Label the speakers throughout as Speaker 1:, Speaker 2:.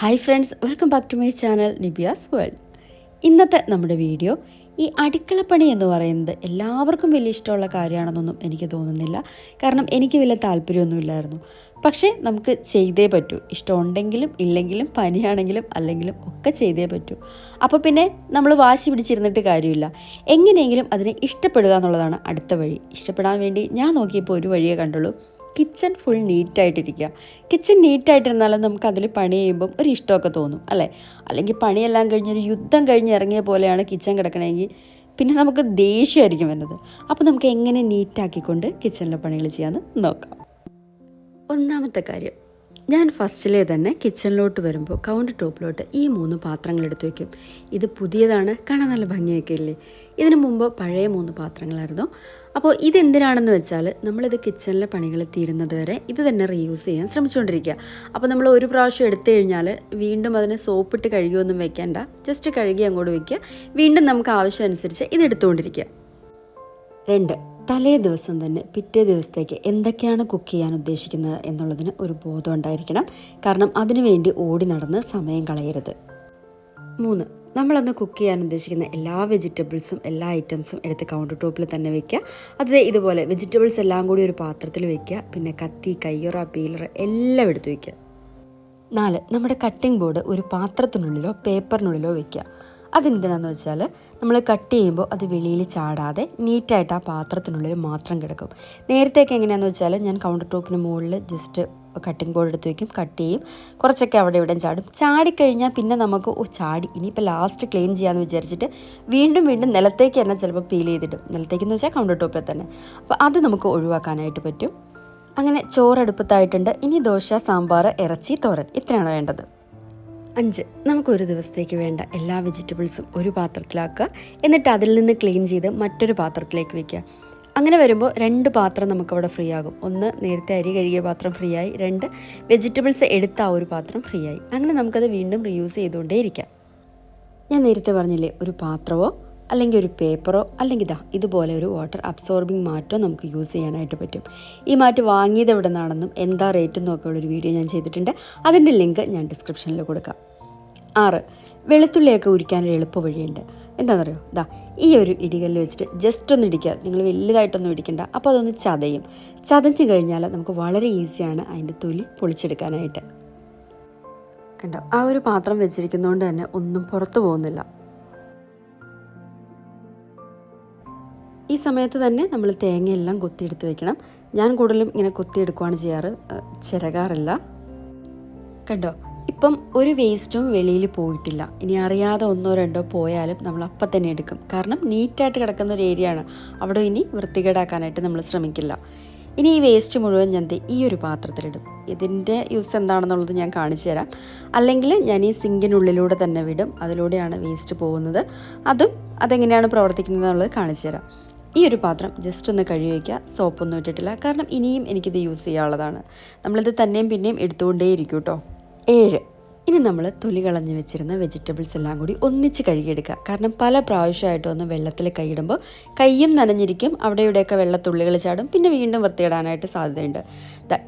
Speaker 1: Hi friends welcome back to my channel Nibiya's world ഇന്നത്തെ നമ്മുടെ video ഈ അടുക്കളപ്പണി എന്ന് പറയുന്നത് എല്ലാവർക്കും വലിയ ഇഷ്ടമുള്ള കാര്യമാണെന്നൊന്നും എനിക്ക് തോന്നുന്നില്ല. കാരണം എനിക്ക് വലിയ താല്പര്യമൊന്നുമില്ലായിരുന്നു. പക്ഷേ നമുക്ക് ചെയ്തേ പറ്റൂ. ഇഷ്ടമുണ്ടെങ്കിലും ഇല്ലെങ്കിലും പനിയാണെങ്കിലും അല്ലെങ്കിലും ഒക്കെ ചെയ്തേ പറ്റൂ. അപ്പോൾ പിന്നെ നമ്മൾ വാശി പിടിച്ചിരുന്നിട്ട് കാര്യമില്ല. എങ്ങനെയെങ്കിലും അതിനെ ഇഷ്ടപ്പെടുക എന്നുള്ളതാണ് അടുത്ത വഴി. ഇഷ്ടപ്പെടാൻ വേണ്ടി ഞാൻ നോക്കിയപ്പോൾ ഒരു വഴിയേ കണ്ടുള്ളൂ. കിച്ചൺ ഫുൾ നീറ്റായിട്ടിരിക്കുക കിച്ചൺ നീറ്റായിട്ടിരുന്നാലും നമുക്ക് അതിൽ പണി ചെയ്യുമ്പം ഒരു ഇഷ്ടമൊക്കെ തോന്നും അല്ലേ? അല്ലെങ്കിൽ പണിയെല്ലാം കഴിഞ്ഞ് ഒരു യുദ്ധം കഴിഞ്ഞ് ഇറങ്ങിയ പോലെയാണ് കിച്ചൺ കിടക്കണമെങ്കിൽ പിന്നെ നമുക്ക് ദേഷ്യമായിരിക്കും വരുന്നത്. അപ്പോൾ നമുക്ക് എങ്ങനെ നീറ്റാക്കിക്കൊണ്ട് കിച്ചണിലെ പണികൾ ചെയ്യാമെന്ന് നോക്കാം. ഒന്നാമത്തെ കാര്യം ഞാൻ ഫസ്റ്റിലെ തന്നെ കിച്ചണിലോട്ട് വരുമ്പോൾ കൗണ്ടർ ടോപ്പിലോട്ട് ഈ മൂന്ന് പാത്രങ്ങൾ എടുത്തു വയ്ക്കും ഇത് പുതിയതാണ് കാണാൻ നല്ല ഭംഗിയൊക്കെ ഇല്ലേ? ഇതിനു മുമ്പ് പഴയ മൂന്ന് പാത്രങ്ങളായിരുന്നു. അപ്പോൾ ഇതെന്തിനാണെന്ന് വെച്ചാൽ നമ്മളിത് കിച്ചണിലെ പണികൾ തീരുന്നത് വരെ ഇത് തന്നെ റീയൂസ് ചെയ്യാൻ ശ്രമിച്ചുകൊണ്ടിരിക്കുക. അപ്പോൾ നമ്മൾ ഒരു പ്രാവശ്യം എടുത്തു കഴിഞ്ഞാൽ വീണ്ടും അതിന് സോപ്പിട്ട് കഴുകിയൊന്നും വെക്കേണ്ട. ജസ്റ്റ് കഴുകി അങ്ങോട്ട് വയ്ക്കുക വീണ്ടും നമുക്ക് ആവശ്യം അനുസരിച്ച് ഇത് എടുത്തുകൊണ്ടിരിക്കുക. രണ്ട്. തലേ ദിവസം തന്നെ പിറ്റേ ദിവസത്തേക്ക് എന്തൊക്കെയാണ് കുക്ക് ചെയ്യാൻ ഉദ്ദേശിക്കുന്നത് എന്നുള്ളതിന് ഒരു ബോധം ഉണ്ടായിരിക്കണം. കാരണം അതിനുവേണ്ടി ഓടി നടന്ന് സമയം കളയരുത്. മൂന്ന് നമ്മളന്ന് കുക്ക് ചെയ്യാൻ ഉദ്ദേശിക്കുന്ന എല്ലാ വെജിറ്റബിൾസും എല്ലാ ഐറ്റംസും എടുത്ത് കൗണ്ടർ ടോപ്പിൽ തന്നെ വെക്കുക. അത് ഇതുപോലെ വെജിറ്റബിൾസ് എല്ലാം കൂടി ഒരു പാത്രത്തിൽ വെക്കുക. പിന്നെ കത്തി കയ്യൊറ പീലർ എല്ലാം എടുത്ത് വയ്ക്കുക നാല് നമ്മുടെ കട്ടിംഗ് ബോർഡ് ഒരു പാത്രത്തിനുള്ളിലോ പേപ്പറിനുള്ളിലോ വെക്കുക. അതെന്തിനാന്ന് വെച്ചാൽ നമ്മൾ കട്ട് ചെയ്യുമ്പോൾ അത് വെളിയിൽ ചാടാതെ നീറ്റായിട്ട് ആ പാത്രത്തിനുള്ളിൽ മാത്രം കിടക്കും. നേരത്തേക്ക് എങ്ങനെയാണെന്ന് വെച്ചാൽ ഞാൻ കൗണ്ടർ ടോപ്പിന് മുകളിൽ ജസ്റ്റ് കട്ടിംഗ് ബോർഡ് എടുത്ത് വയ്ക്കും കട്ട് ചെയ്യും. കുറച്ചൊക്കെ അവിടെ ഇവിടെ ചാടും. ചാടിക്കഴിഞ്ഞാൽ പിന്നെ നമുക്ക് ഓ ചാടി. ഇനിയിപ്പോൾ ലാസ്റ്റ് ക്ലീൻ ചെയ്യാമെന്ന് വിചാരിച്ചിട്ട് വീണ്ടും വീണ്ടും നിലത്തേക്ക് തന്നെ ചിലപ്പോൾ പീൽ ചെയ്തിടും. നിലത്തേക്കെന്ന് വെച്ചാൽ കൗണ്ടർ ടോപ്പിൽ തന്നെ. അപ്പോൾ അത് നമുക്ക് ഒഴിവാക്കാനായിട്ട് പറ്റും. അങ്ങനെ ചോറടുപ്പത്തായിട്ടുണ്ട് ഇനി ദോശ സാമ്പാർ ഇറച്ചി തോരൻ. ഇത്രയാണ് വേണ്ടത്. അഞ്ച്. നമുക്ക് ഒരു ദിവസത്തേക്ക് വേണ്ട എല്ലാ വെജിറ്റബിൾസും ഒരു പാത്രത്തിലാക്കുക. എന്നിട്ട് അതിൽ നിന്ന് ക്ലീൻ ചെയ്ത് മറ്റൊരു പാത്രത്തിലേക്ക് വെക്കുക. അങ്ങനെ വരുമ്പോൾ രണ്ട് പാത്രം നമുക്കവിടെ ഫ്രീ ആകും. ഒന്ന് നേരത്തെ അരി കഴുകിയ പാത്രം ഫ്രീ ആയി. രണ്ട് വെജിറ്റബിൾസ് എടുത്ത ആ ഒരു പാത്രം ഫ്രീ ആയി. അങ്ങനെ നമുക്കത് വീണ്ടും റീയൂസ് ചെയ്തുകൊണ്ടേയിരിക്കാം. ഞാൻ നേരത്തെ പറഞ്ഞില്ലേ ഒരു പാത്രമോ അല്ലെങ്കിൽ ഒരു പേപ്പറോ അല്ലെങ്കിൽ ഇതാ ഇതുപോലെ ഒരു വാട്ടർ അബ്സോർബിംഗ് മാറ്റോ നമുക്ക് യൂസ് ചെയ്യാനായിട്ട് പറ്റും. ഈ മാറ്റ് വാങ്ങിയത് എവിടെ നിന്നാണെന്നും എന്താ റേറ്റ് എന്നൊക്കെ ഉള്ളൊരു വീഡിയോ ഞാൻ ചെയ്തിട്ടുണ്ട്. അതിന്റെ ലിങ്ക് ഞാൻ ഡിസ്ക്രിപ്ഷനിൽ കൊടുക്കാം. ആറ്. വെളുത്തുള്ളിയൊക്കെ ഉരിക്കാനൊരു എളുപ്പ വഴിയുണ്ട്. എന്താണെന്നറിയോ ദാ ഈ ഒരു ഇടികല്ല് വെച്ചിട്ട് ജസ്റ്റ് ഒന്ന് ഇടിക്കുക. നിങ്ങൾ വലുതായിട്ടൊന്നും ഇടിക്കണ്ട. അപ്പോൾ അതൊന്ന് ചതയും. ചതഞ്ഞ് കഴിഞ്ഞാൽ നമുക്ക് വളരെ ഈസിയാണ് അതിന്റെ തൊലി പൊളിച്ചെടുക്കാനായിട്ട്. കണ്ടോ? ആ ഒരു പാത്രം വെച്ചിരിക്കുന്നതുകൊണ്ട് തന്നെ ഒന്നും പുറത്തു പോകുന്നില്ല. ഈ സമയത്ത് തന്നെ നമ്മൾ തേങ്ങയെല്ലാം കൊത്തിയെടുത്ത് വെക്കണം. ഞാൻ കൂടുതലും ഇങ്ങനെ കൊത്തിയെടുക്കുകയാണ് ചെയ്യാറ്. ചിരകാറില്ല. കണ്ടോ? ഇപ്പം ഒരു വേസ്റ്റും വെളിയിൽ പോയിട്ടില്ല. ഇനി അറിയാതെ ഒന്നോ രണ്ടോ പോയാലും നമ്മൾ അപ്പം തന്നെ എടുക്കും. കാരണം നീറ്റായിട്ട് കിടക്കുന്ന ഒരു ഏരിയ ആണ്. അവിടെ ഇനി വൃത്തികേടാക്കാനായിട്ട് നമ്മൾ ശ്രമിക്കില്ല. ഇനി ഈ വേസ്റ്റ് മുഴുവൻ ഞാൻ ഈ ഒരു പാത്രത്തിലിടും ഇതിന്റെ യൂസ് എന്താണെന്നുള്ളത് ഞാൻ കാണിച്ചു തരാം. അല്ലെങ്കിൽ ഞാൻ ഈ സിങ്കിനുള്ളിലൂടെ തന്നെ വിടും. അതിലൂടെയാണ് വേസ്റ്റ് പോകുന്നത്. അതും അതെങ്ങനെയാണ് പ്രവർത്തിക്കുന്നത് എന്നുള്ളത് കാണിച്ചു തരാം. ഈ ഒരു പാത്രം ജസ്റ്റ് ഒന്ന് കഴുകി വയ്ക്കുക സോപ്പൊന്നും ഇട്ടിട്ടില്ല. കാരണം ഇനിയും എനിക്കിത് യൂസ് ചെയ്യാനുള്ളതാണ്. നമ്മളിത് തന്നെയും പിന്നെയും എടുത്തുകൊണ്ടേയിരിക്കും കേട്ടോ. ഏഴ്. ഇനി നമ്മൾ തൊലി കളഞ്ഞ് വെച്ചിരുന്ന വെജിറ്റബിൾസ് എല്ലാം കൂടി ഒന്നിച്ച് കഴുകിയെടുക്കുക. കാരണം പല പ്രാവശ്യമായിട്ട് ഒന്ന് വെള്ളത്തിൽ കൈയിടുമ്പോൾ കയ്യും നനഞ്ഞിരിക്കും അവിടെ ഇവിടെയൊക്കെ വെള്ളത്തുള്ളികൾ ചാടും പിന്നെ വീണ്ടും വൃത്തിയിടാനായിട്ട് സാധ്യതയുണ്ട്.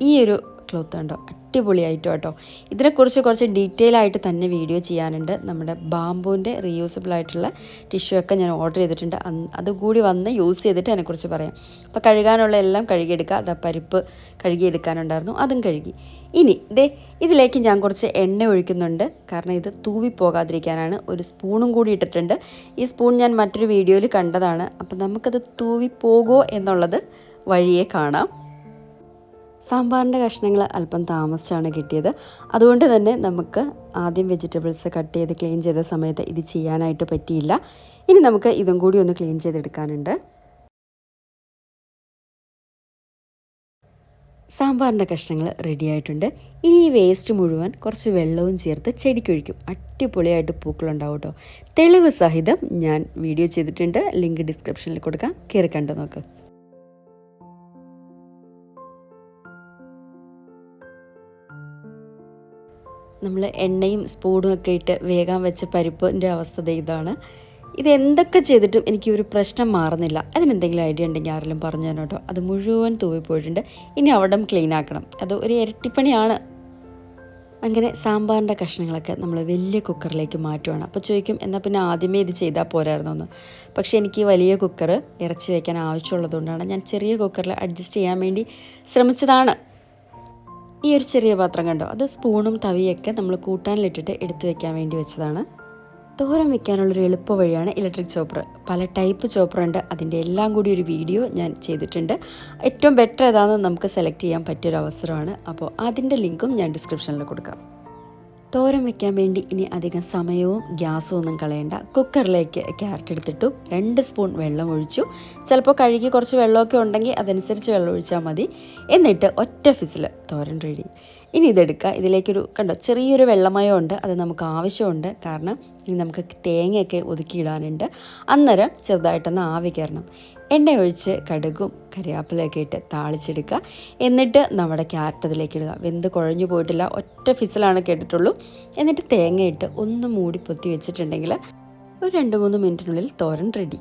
Speaker 1: ഈ ഒരു ക്ലോത്ത് ഉണ്ടോ അടിപൊളിയായിട്ടോ കേട്ടോ ഇതിനെക്കുറിച്ച് കുറച്ച് ഡീറ്റെയിൽ ആയിട്ട് തന്നെ വീഡിയോ ചെയ്യാനുണ്ട്. നമ്മുടെ ബാമ്പൂന്റെ റീയൂസബിൾ ആയിട്ടുള്ള ടിഷ്യൂ ഒക്കെ ഞാൻ ഓർഡർ ചെയ്തിട്ടുണ്ട്. അതുകൂടി വന്ന് യൂസ് ചെയ്തിട്ട് അതിനെക്കുറിച്ച് പറയാം. അപ്പോൾ കഴുകാനുള്ള എല്ലാം കഴുകിയെടുക്കുക. അതാ പരിപ്പ് കഴുകിയെടുക്കാനുണ്ടായിരുന്നു. അതും കഴുകി. ഇനി ദേ ഇതിലേക്ക് ഞാൻ കുറച്ച് എണ്ണ ഒഴിക്കുന്നുണ്ട്. കാരണം ഇത് തൂവിപ്പോകാതിരിക്കാനാണ് ഒരു സ്പൂണും കൂടി ഇട്ടിട്ടുണ്ട്. ഈ സ്പൂൺ ഞാൻ മറ്റൊരു വീഡിയോയിൽ കണ്ടതാണ്. അപ്പോൾ നമുക്കത് തൂവിപ്പോകോ എന്നുള്ളത് വഴിയെ കാണാം. സാമ്പാറിന്റെ കഷ്ണങ്ങൾ അല്പം താമസിച്ചാണ് കിട്ടിയത്. അതുകൊണ്ട് തന്നെ നമുക്ക് ആദ്യം വെജിറ്റബിൾസ് കട്ട് ചെയ്ത് ക്ലീൻ ചെയ്ത സമയത്ത് ഇത് ചെയ്യാനായിട്ട് പറ്റിയില്ല. ഇനി നമുക്ക് ഇതും കൂടി ഒന്ന് ക്ലീൻ ചെയ്തെടുക്കാനുണ്ട്. സാമ്പാറിന്റെ കഷ്ണങ്ങൾ റെഡി ആയിട്ടുണ്ട്. ഇനി ഈ വേസ്റ്റ് മുഴുവൻ കുറച്ച് വെള്ളവും ചേർത്ത് ചെടിക്കൊഴിക്കും. അടിപൊളിയായിട്ട് പൂക്കളുണ്ടാവും കേട്ടോ. തെളിവ് സഹിതം ഞാൻ വീഡിയോ ചെയ്തിട്ടുണ്ട്. ലിങ്ക് ഡിസ്ക്രിപ്ഷനിൽ കൊടുക്കാം. കയറി കണ്ടു നോക്ക്. നമ്മൾ എണ്ണയും സ്പൂണും ഒക്കെ ഇട്ട് വേഗം വെച്ച പരിപ്പിന്റെ അവസ്ഥ ഇതാണ്. ഇത് എന്തൊക്കെ ചെയ്തിട്ടും എനിക്ക് ഒരു പ്രശ്നം മാറുന്നില്ല. അതിനെന്തെങ്കിലും ഐഡിയ ഉണ്ടെങ്കിൽ ആരെങ്കിലും പറഞ്ഞു തരണം കേട്ടോ അത് മുഴുവൻ തൂവിപ്പോയിട്ടുണ്ട് ഇനി അവിടം ക്ലീൻ ആക്കണം. അത് ഒരു ഇരട്ടിപ്പണിയാണ്. അങ്ങനെ സാമ്പാറിന്റെ കഷ്ണങ്ങളൊക്കെ നമ്മൾ വലിയ കുക്കറിലേക്ക് മാറ്റുവാണ്. അപ്പോൾ ചോദിക്കും എന്നാൽ പിന്നെ ആദ്യമേ ഇത് ചെയ്താൽ പോരായിരുന്നു എന്ന്? പക്ഷേ എനിക്ക് വലിയ കുക്കർ ഇറച്ചി വയ്ക്കാൻ ആവശ്യമുള്ളതുകൊണ്ടാണ് ഞാൻ ചെറിയ കുക്കറിൽ അഡ്ജസ്റ്റ് ചെയ്യാൻ വേണ്ടി ശ്രമിച്ചതാണ്. ഈ ഒരു ചെറിയ പാത്രം കണ്ടോ? അത് സ്പൂണും തവിയൊക്കെ നമ്മൾ കൂട്ടാനിലിട്ടിട്ട് എടുത്തു വെക്കാൻ വേണ്ടി വെച്ചതാണ്. തോരം വെക്കാനുള്ളൊരു എളുപ്പ വഴിയാണ് ഇലക്ട്രിക് ചോപ്പർ പല ടൈപ്പ് ചോപ്പറുണ്ട് അതിന്റെ എല്ലാം കൂടി ഒരു വീഡിയോ ഞാൻ ചെയ്തിട്ടുണ്ട്. ഏറ്റവും ബെറ്റർ ഏതാണെന്ന് നമുക്ക് സെലക്ട് ചെയ്യാൻ പറ്റിയൊരു അവസരമാണ് അപ്പോൾ അതിന്റെ ലിങ്കും ഞാൻ ഡിസ്ക്രിപ്ഷനിൽ കൊടുക്കാം. തോരൻ വെക്കാൻ വേണ്ടി ഇനി അധികം സമയവും ഗ്യാസും ഒന്നും കളയണ്ട. കുക്കറിലേക്ക് ക്യാരറ്റ് എടുത്തിട്ടു രണ്ട് സ്പൂൺ വെള്ളം ഒഴിച്ചു. ചിലപ്പോൾ കഴുകി കുറച്ച് വെള്ളമൊക്കെ ഉണ്ടെങ്കിൽ അതനുസരിച്ച് വെള്ളം ഒഴിച്ചാൽ മതി. എന്നിട്ട് ഒറ്റ ഫിസിൽ തോരൻ റെഡി ഇനി ഇതെടുക്കുക. ഇതിലേക്കൊരു കണ്ടോ ചെറിയൊരു വെള്ളമയം ഉണ്ട് അത് നമുക്ക് ആവശ്യമുണ്ട്. കാരണം ഇനി നമുക്ക് തേങ്ങയൊക്കെ ഒതുക്കിയിടാനുണ്ട്. അന്നേരം ചെറുതായിട്ടൊന്ന് ആവി കയറണം. എണ്ണ ഒഴിച്ച് കടുകും കരിയാപ്പിലൊക്കെ ഇട്ട് താളിച്ചെടുക്കുക. എന്നിട്ട് നമ്മുടെ ക്യാരറ്റ് അതിലേക്ക് ഇടുക. വെന്ത് കുഴഞ്ഞു പോയിട്ടില്ല ഒറ്റ ഫിസിലാണ് കേട്ടിട്ടുള്ളൂ. എന്നിട്ട് തേങ്ങയിട്ട് ഒന്ന് മൂടി പൊത്തി വെച്ചിട്ടുണ്ടെങ്കിൽ ഒരു രണ്ട് മൂന്ന് മിനിറ്റിനുള്ളിൽ തോരൻ റെഡി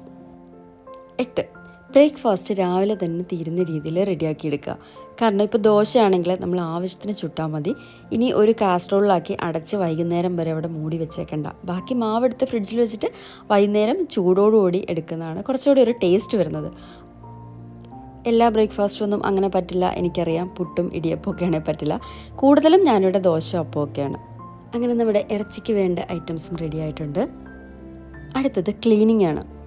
Speaker 1: എട്ട്. ബ്രേക്ക്ഫാസ്റ്റ് രാവിലെ തന്നെ തീരുന്ന രീതിയിൽ റെഡിയാക്കി എടുക്കുക. കാരണം ഇപ്പോൾ ദോശയാണെങ്കിൽ നമ്മൾ ആവശ്യത്തിന് ചുട്ടാൽ മതി. ഇനി ഒരു കാസ്ട്രോളിലാക്കി അടച്ച് വൈകുന്നേരം വരെ അവിടെ മൂടി വെച്ചേക്കണ്ട. ബാക്കി മാവെടുത്ത് ഫ്രിഡ്ജിൽ വെച്ചിട്ട് വൈകുന്നേരം ചൂടോടുകൂടി എടുക്കുന്നതാണ് കുറച്ചുകൂടി ഒരു ടേസ്റ്റ് വരുന്നത്. എല്ലാ ബ്രേക്ക്ഫാസ്റ്റും ഒന്നും അങ്ങനെ പറ്റില്ല. എനിക്കറിയാം പുട്ടും ഇടിയപ്പമൊക്കെയാണെങ്കിൽ പറ്റില്ല. കൂടുതലും ഞാനിവിടെ ദോശ അപ്പമൊക്കെയാണ് അങ്ങനെ നമ്മുടെ ഇറച്ചിക്ക് വേണ്ട ഐറ്റംസും റെഡി ആയിട്ടുണ്ട്. അടുത്തത് ക്ലീനിങ് ആണ്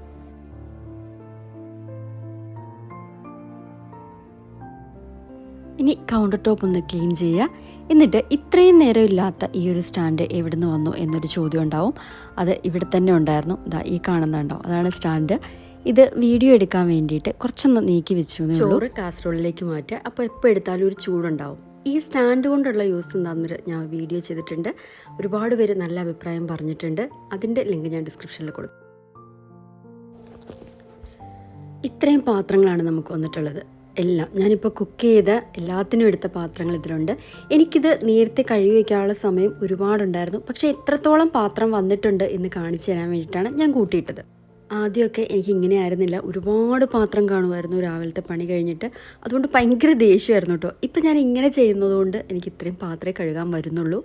Speaker 1: ഇനി കൗണ്ടർ ടോപ്പ് ഒന്ന് ക്ലീൻ ചെയ്യുക. എന്നിട്ട് ഇത്രയും നേരം ഇല്ലാത്ത ഈ ഒരു സ്റ്റാൻഡ് എവിടെ നിന്ന് വന്നു എന്നൊരു ചോദ്യം ഉണ്ടാവും. അത് ഇവിടെ തന്നെ ഉണ്ടായിരുന്നു. ഇതാ ഈ കാണുന്നുണ്ടോ അതാണ് സ്റ്റാൻഡ് ഇത് വീഡിയോ എടുക്കാൻ വേണ്ടിയിട്ട് കുറച്ചൊന്ന് നീക്കി വെച്ചു ചോറ് കാസറോളിലേക്ക് മാറ്റുക. അപ്പോൾ എപ്പോൾ എടുത്താലും ഒരു ചൂടുണ്ടാവും. ഈ സ്റ്റാൻഡ് കൊണ്ടുള്ള യൂസ് എന്താണെന്ന് ഞാൻ വീഡിയോ ചെയ്തിട്ടുണ്ട്. ഒരുപാട് പേര് നല്ല അഭിപ്രായം പറഞ്ഞിട്ടുണ്ട്. അതിന്റെ ലിങ്ക് ഞാൻ ഡിസ്ക്രിപ്ഷനിൽ കൊടുക്കും. ഇത്രയും പാത്രങ്ങളാണ് നമുക്ക് വന്നിട്ടുള്ളത്. എല്ലാം. ഞാനിപ്പോൾ കുക്ക് ചെയ്ത എല്ലാത്തിനും എടുത്ത പാത്രങ്ങൾ ഇതിലുണ്ട്. എനിക്കിത് നേരത്തെ കഴുകി വയ്ക്കാനുള്ള സമയം ഒരുപാടുണ്ടായിരുന്നു. പക്ഷേ എത്രത്തോളം പാത്രം വന്നിട്ടുണ്ട് എന്ന് കാണിച്ചു തരാൻ വേണ്ടിയിട്ടാണ് ഞാൻ കൂട്ടിയിട്ടത്. ആദ്യമൊക്കെ എനിക്ക് ഇങ്ങനെ ആയിരുന്നില്ല. ഒരുപാട് പാത്രം കാണുമായിരുന്നു രാവിലത്തെ പണി കഴിഞ്ഞിട്ട്. അതുകൊണ്ട് ഭയങ്കര ദേഷ്യമായിരുന്നു കേട്ടോ. ഇപ്പം ഞാൻ ഇങ്ങനെ ചെയ്യുന്നതുകൊണ്ട് എനിക്ക് ഇത്രയും പാത്രമേ കഴുകാൻ വരുന്നുള്ളൂ.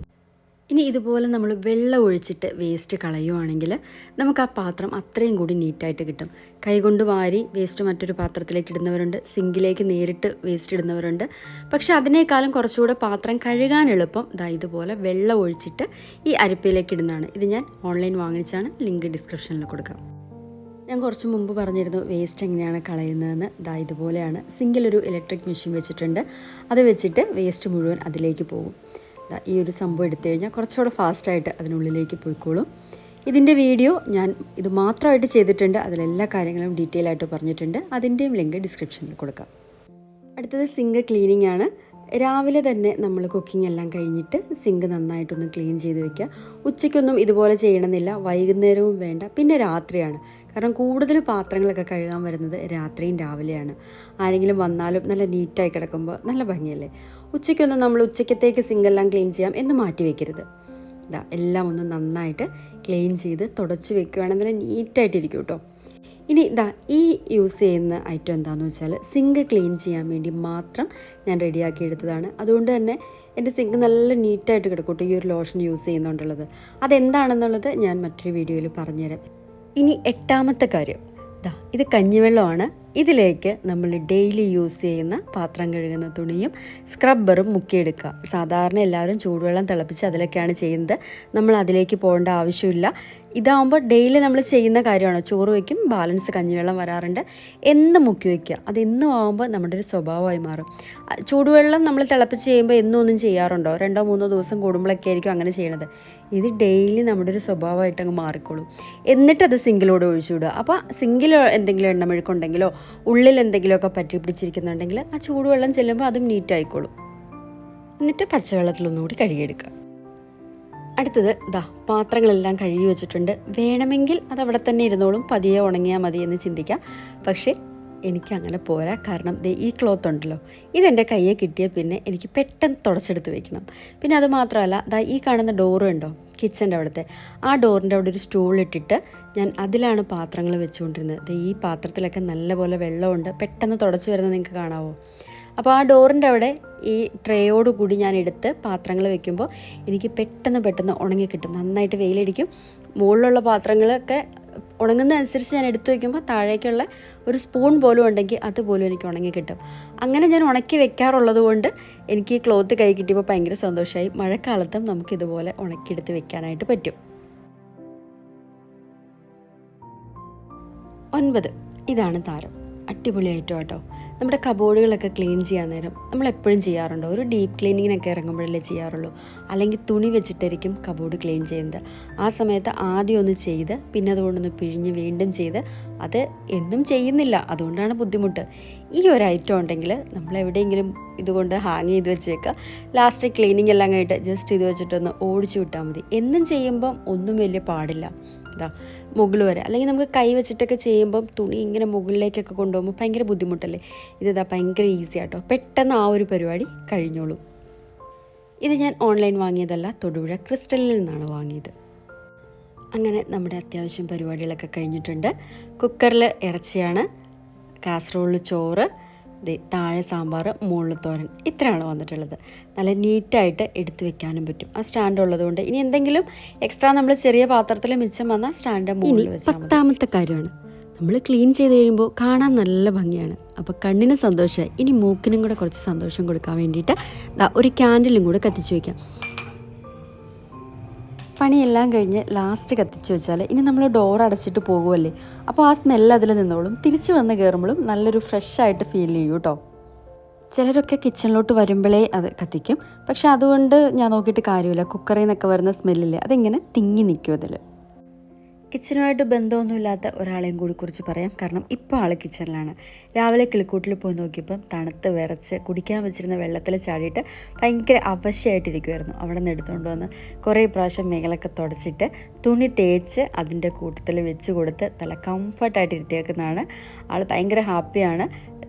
Speaker 1: ഇനി ഇതുപോലെ നമ്മൾ വെള്ളം ഒഴിച്ചിട്ട് വേസ്റ്റ് കളയുവാണെങ്കിൽ നമുക്ക് ആ പാത്രം അത്രയും കൂടി നീറ്റായിട്ട് കിട്ടും. കൈകൊണ്ട് വാരി വേസ്റ്റ് മറ്റൊരു പാത്രത്തിലേക്ക് ഇടുന്നവരുണ്ട്. സിങ്കിലേക്ക് നേരിട്ട് വേസ്റ്റ് ഇടുന്നവരുണ്ട്. പക്ഷെ അതിനേക്കാളും കുറച്ചുകൂടെ പാത്രം കഴുകാൻ എളുപ്പം. ദാ ഇതുപോലെ വെള്ളം ഒഴിച്ചിട്ട് ഈ അരിപ്പയിലേക്ക് ഇടുന്നതാണ്. ഇത് ഞാൻ ഓൺലൈൻ വാങ്ങിച്ചാണ് ലിങ്ക് ഡിസ്ക്രിപ്ഷനിൽ കൊടുക്കാം. ഞാൻ കുറച്ച് മുമ്പ് പറഞ്ഞിരുന്നു വേസ്റ്റ് എങ്ങനെയാണ് കളയുന്നതെന്ന്. ഇതാ ഇതുപോലെയാണ്. സിംഗിൾ ഒരു ഇലക്ട്രിക് മെഷീൻ വെച്ചിട്ടുണ്ട്. അത് വെച്ചിട്ട് വേസ്റ്റ് മുഴുവൻ അതിലേക്ക് പോകും. ഈ ഒരു സംഭവം എടുത്തു കഴിഞ്ഞാൽ കുറച്ചുകൂടെ ഫാസ്റ്റായിട്ട് അതിനുള്ളിലേക്ക് പോയിക്കോളും. ഇതിന്റെ വീഡിയോ ഞാൻ ഇത് മാത്രമായിട്ട് ചെയ്തിട്ടുണ്ട്. അതിലെല്ലാ കാര്യങ്ങളും ഡീറ്റെയിൽ ആയിട്ട് പറഞ്ഞിട്ടുണ്ട്. അതിന്റെയും ലിങ്ക് ഡിസ്ക്രിപ്ഷനിൽ കൊടുക്കാം. അടുത്തത് സിങ്ക് ക്ലീനിങ് ആണ് രാവിലെ തന്നെ നമ്മൾ കുക്കിംഗ് എല്ലാം കഴിഞ്ഞിട്ട് സിങ്ക് നന്നായിട്ടൊന്ന് ക്ലീൻ ചെയ്ത് വെക്കുക. ഉച്ചയ്ക്കൊന്നും ഇതുപോലെ ചെയ്യണമെന്നില്ല. വൈകുന്നേരവും വേണ്ട. പിന്നെ രാത്രിയാണ്. കാരണം കൂടുതൽ പാത്രങ്ങളൊക്കെ കഴുകാൻ വരുന്നത് രാത്രിയും രാവിലെയാണ്. ആരെങ്കിലും വന്നാലും നല്ല നീറ്റായി കിടക്കുമ്പോൾ നല്ല ഭംഗിയല്ലേ? ഉച്ചയ്ക്കൊന്നും നമ്മൾ ഉച്ചയ്ക്കത്തേക്ക് സിങ്കെല്ലാം ക്ലീൻ ചെയ്യാം എന്ന് മാറ്റി വെക്കരുത്. ഇതാ എല്ലാം ഒന്ന് നന്നായിട്ട് ക്ലീൻ ചെയ്ത് തുടച്ച് വെക്കുകയാണെങ്കിൽ നീറ്റായിട്ടിരിക്കും കേട്ടോ. ഇനി ഇതാ ഈ യൂസ് ചെയ്യുന്ന ഐറ്റം എന്താണെന്ന് വെച്ചാൽ സിങ്ക് ക്ലീൻ ചെയ്യാൻ വേണ്ടി മാത്രം ഞാൻ റെഡിയാക്കി എടുത്തതാണ്. അതുകൊണ്ട് തന്നെ എന്റെ സിങ്ക് നല്ല നീറ്റായിട്ട് കിടക്കൂട്ടോ ഈ ഒരു ലോഷൻ യൂസ് ചെയ്യുന്നുണ്ടുള്ളത്. അതെന്താണെന്നുള്ളത് ഞാൻ മറ്റൊരു വീഡിയോയിൽ പറഞ്ഞുതരാം. ഇനി എട്ടാമത്തെ കാര്യം. ഇതാ ഇത് കഞ്ഞിവെള്ളമാണ്. ഇതിലേക്ക് നമ്മൾ ഡെയിലി യൂസ് ചെയ്യുന്ന പാത്രം കഴുകുന്ന തുണിയും സ്ക്രബ്ബറും മുക്കിയെടുക്കുക. സാധാരണ എല്ലാവരും ചൂടുവെള്ളം തിളപ്പിച്ച് അതിലൊക്കെയാണ് ചെയ്യുന്നത്. നമ്മൾ അതിലേക്ക് പോകേണ്ട ആവശ്യമില്ല. ഇതാകുമ്പോൾ ഡെയിലി നമ്മൾ ചെയ്യുന്ന കാര്യമാണ്. ചോറ് വയ്ക്കും ബാലൻസ് കഞ്ഞിവെള്ളം വരാറുണ്ട്. എന്നും മുക്കി വയ്ക്കുക അത് എന്നും ആകുമ്പോൾ നമ്മുടെ ഒരു സ്വഭാവമായി മാറും. ചൂടുവെള്ളം നമ്മൾ തിളപ്പിച്ച് ചെയ്യുമ്പോൾ എന്നും ഒന്നും ചെയ്യാറുണ്ടോ? രണ്ടോ മൂന്നോ ദിവസം കൂടുമ്പോഴൊക്കെ ആയിരിക്കും അങ്ങനെ ചെയ്യണത്. ഇത് ഡെയിലി നമ്മുടെ ഒരു സ്വഭാവമായിട്ട് അങ്ങ് മാറിക്കോളും. എന്നിട്ട് അത് സിങ്കിലോട് ഒഴിച്ചു വിടുക. അപ്പോൾ സിങ്കിൽ എന്തെങ്കിലും എണ്ണ എണ്ണമെഴുക്കുണ്ടെങ്കിലോ ഉള്ളിൽ എന്തെങ്കിലുമൊക്കെ പറ്റി പിടിച്ചിരിക്കുന്നുണ്ടെങ്കിൽ ആ ചൂടുവെള്ളം ചെല്ലുമ്പോൾ അതും നീറ്റായിക്കോളും എന്നിട്ട് പച്ചവെള്ളത്തിലൊന്നുകൂടി കഴുകിയെടുക്കുക. അടുത്തത് ദാ പാത്രങ്ങളെല്ലാം കഴുകി വെച്ചിട്ടുണ്ട്. വേണമെങ്കിൽ അത് അവിടെ തന്നെ ഇരുന്നോളും. പതിയെ ഉണങ്ങിയാൽ മതി എന്ന് ചിന്തിക്കാം. പക്ഷേ എനിക്ക് അങ്ങനെ പോരാ. കാരണം ദേ ഈ ക്ലോത്ത് ഉണ്ടല്ലോ. ഇതെന്റെ കയ്യെ കിട്ടിയ പിന്നെ എനിക്ക് പെട്ടെന്ന് തുടച്ചെടുത്ത് വെക്കണം. പിന്നെ അത് മാത്രമല്ല ദാ ഈ കാണുന്ന ഡോറ് ഉണ്ടോ? കിച്ചന്റെ അവിടുത്തെ. ആ ഡോറിന്റെ അവിടെ ഒരു സ്റ്റൂൾ ഇട്ടിട്ട് ഞാൻ അതിലാണ് പാത്രങ്ങൾ വെച്ചുകൊണ്ടിരുന്നത്. ദേ ഈ പാത്രത്തിലൊക്കെ നല്ലപോലെ വെള്ളമുണ്ട്. പെട്ടെന്ന് തുടച്ച് വരുന്നത് നിങ്ങൾക്ക് കാണാവോ? അപ്പോൾ ആ ഡോറിന്റെ അവിടെ ഈ ട്രേയോട് കൂടി ഞാൻ എടുത്ത് പാത്രങ്ങൾ വെക്കുമ്പോൾ എനിക്ക് പെട്ടെന്ന് പെട്ടെന്ന് ഉണങ്ങി കിട്ടും. നന്നായിട്ട് വെയിലടിക്കും. മുകളിലുള്ള പാത്രങ്ങളൊക്കെ ഉണങ്ങുന്ന അനുസരിച്ച് ഞാൻ എടുത്തു വയ്ക്കുമ്പോൾ താഴേക്കുള്ള ഒരു സ്പൂൺ പോലും ഉണ്ടെങ്കിൽ അതുപോലും എനിക്ക് ഉണങ്ങി കിട്ടും. അങ്ങനെ ഞാൻ ഉണക്കി വെക്കാറുള്ളത് കൊണ്ട് എനിക്ക് ഈ ക്ലോത്ത് കൈ കിട്ടിയപ്പോൾ ഭയങ്കര സന്തോഷമായി മഴക്കാലത്തും നമുക്ക് ഇതുപോലെ ഉണക്കിയെടുത്ത് വെക്കാനായിട്ട് പറ്റും. ഒൻപത്. ഇതാണ് താരം. അടിപൊളിയായിട്ടോ കേട്ടോ നമ്മുടെ കബോർഡുകളൊക്കെ ക്ലീൻ ചെയ്യാൻ നേരം നമ്മൾ എപ്പോഴും ചെയ്യാറുണ്ടോ? ഒരു ഡീപ്പ് ക്ലീനിങ്ങിനൊക്കെ ഇറങ്ങുമ്പോഴല്ലേ ചെയ്യാറുള്ളൂ. അല്ലെങ്കിൽ തുണി വെച്ചിട്ടായിരിക്കും കബോർഡ് ക്ലീൻ ചെയ്യുന്നത്. ആ സമയത്ത് ആദ്യം ഒന്ന് ചെയ്ത് പിന്നെ അതുകൊണ്ടൊന്ന് പിഴിഞ്ഞ് വീണ്ടും ചെയ്ത് അത് എന്നും ചെയ്യുന്നില്ല. അതുകൊണ്ടാണ് ബുദ്ധിമുട്ട്. ഈ ഒരു ഐറ്റം ഉണ്ടെങ്കിൽ നമ്മൾ എവിടെയെങ്കിലും ഇതുകൊണ്ട് ഹാങ് ചെയ്ത് വെച്ചേക്കുക. ലാസ്റ്റ് ക്ലീനിങ് എല്ലാം കഴിഞ്ഞിട്ട് ജസ്റ്റ് ഇത് വെച്ചിട്ടൊന്ന് ഓടിച്ചു വിട്ടാൽ മതി. എന്നും ചെയ്യുമ്പം ഒന്നും വലിയ പാടില്ല. ഇതാ മുകളിൽ വരെ. അല്ലെങ്കിൽ നമുക്ക് കൈ വെച്ചിട്ടൊക്കെ ചെയ്യുമ്പം തുണി ഇങ്ങനെ മുകളിലേക്കൊക്കെ കൊണ്ടുപോകുമ്പോൾ ഭയങ്കര ബുദ്ധിമുട്ടല്ലേ? ഇതാ ഭയങ്കര ഈസി ആട്ടോ. പെട്ടെന്ന് ആ ഒരു പരിപാടി കഴിഞ്ഞോളും. ഇത് ഞാൻ ഓൺലൈൻ വാങ്ങിയതല്ല തൊടുപുഴ ക്രിസ്റ്റലിൽ നിന്നാണ് വാങ്ങിയത്. അങ്ങനെ നമ്മുടെ അത്യാവശ്യം പരിപാടികളൊക്കെ കഴിഞ്ഞിട്ടുണ്ട്. കുക്കറിൽ ഇറച്ചിയാണ് കാസറോളിൽ ചോറ് താഴെ സാമ്പാർ മുകളിൽ തോരൻ. ഇത്രയാണ് വന്നിട്ടുള്ളത്. നല്ല നീറ്റായിട്ട് എടുത്തു വെക്കാനും പറ്റും. ആ സ്റ്റാൻഡ് ഉള്ളതുകൊണ്ട് ഇനി എന്തെങ്കിലും എക്സ്ട്രാ നമ്മൾ ചെറിയ പാത്രത്തിൽ മിച്ചം വന്നാൽ സ്റ്റാൻഡ് മുകളിൽ പത്താമത്തെ കാര്യമാണ്. നമ്മൾ ക്ലീൻ ചെയ്ത് കഴിയുമ്പോൾ കാണാൻ നല്ല ഭംഗിയാണ്. അപ്പോൾ കണ്ണിന് സന്തോഷമായി ഇനി മൂക്കിനും കൂടെ കുറച്ച് സന്തോഷം കൊടുക്കാൻ വേണ്ടിയിട്ട് ഒരു ക്യാൻഡിലും കൂടെ കത്തിച്ച് വയ്ക്കാം പണിയെല്ലാം കഴിഞ്ഞ് ലാസ്റ്റ് കത്തിച്ച് വെച്ചാൽ ഇനി നമ്മൾ ഡോർ അടച്ചിട്ട് പോകുമല്ലേ അപ്പോൾ ആ സ്മെല്ല് അതിൽ നിന്നോളും. തിരിച്ച് വന്ന് കയറുമ്പോഴും നല്ലൊരു ഫ്രഷ് ആയിട്ട് ഫീൽ ചെയ്യും കേട്ടോ ചിലരൊക്കെ കിച്ചണിലോട്ട് വരുമ്പോഴേ അത് കത്തിക്കും. പക്ഷെ അതുകൊണ്ട് ഞാൻ നോക്കിയിട്ട് കാര്യമില്ല. കുക്കറിൽ നിന്നൊക്കെ വരുന്ന സ്മെല്ലില്ലേ അതിങ്ങനെ തിങ്ങി നിൽക്കും അതിൽ കിച്ചനുമായിട്ട് ബന്ധമൊന്നുമില്ലാത്ത ഒരാളെയും കൂടി കുറിച്ച് പറയാം. കാരണം ഇപ്പോൾ ആൾ കിച്ചണിലാണ്. രാവിലെ കിളിക്കൂട്ടിൽ പോയി നോക്കിയപ്പം തണുത്ത് വിറച്ച് കുടിക്കാൻ വെച്ചിരുന്ന വെള്ളത്തിൽ ചാടിയിട്ട് ഭയങ്കര അവശയായിട്ടിരിക്കുമായിരുന്നു അവിടെ നിന്ന് എടുത്തുകൊണ്ട് വന്ന് കുറേ പ്രാവശ്യം മേഖലൊക്കെ തുടച്ചിട്ട് തുണി തേച്ച് അതിന്റെ കൂട്ടത്തിൽ വെച്ച് കൊടുത്ത് നല്ല കംഫർട്ടായിട്ട് ഇരുത്തിയേക്കുന്നതാണ്. ആൾ ഭയങ്കര ഹാപ്പിയാണ്.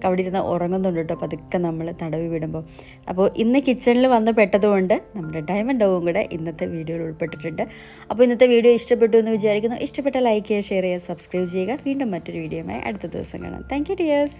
Speaker 1: അവിടെ ഇരുന്ന് ഉറങ്ങുന്നുണ്ട് കേട്ടോ. പതുക്കെ നമ്മൾ തടവി വിടുമ്പോൾ അപ്പോൾ ഇന്ന് കിച്ചണിൽ വന്ന് പെട്ടതുകൊണ്ട് നമ്മുടെ ഡയമണ്ട് ഡോവും കൂടെ ഇന്നത്തെ വീഡിയോയിൽ ഉൾപ്പെട്ടിട്ടുണ്ട്. അപ്പോൾ ഇന്നത്തെ വീഡിയോ ഇഷ്ടപ്പെട്ടു എന്ന് വിചാരിക്കുന്നു. ഇഷ്ടപ്പെട്ട ലൈക്ക് ചെയ്യുക ഷെയർ ചെയ്യുക. സബ്സ്ക്രൈബ് ചെയ്യുക വീണ്ടും മറ്റൊരു വീഡിയോയുമായി അടുത്ത ദിവസം കാണാം. Thank you dears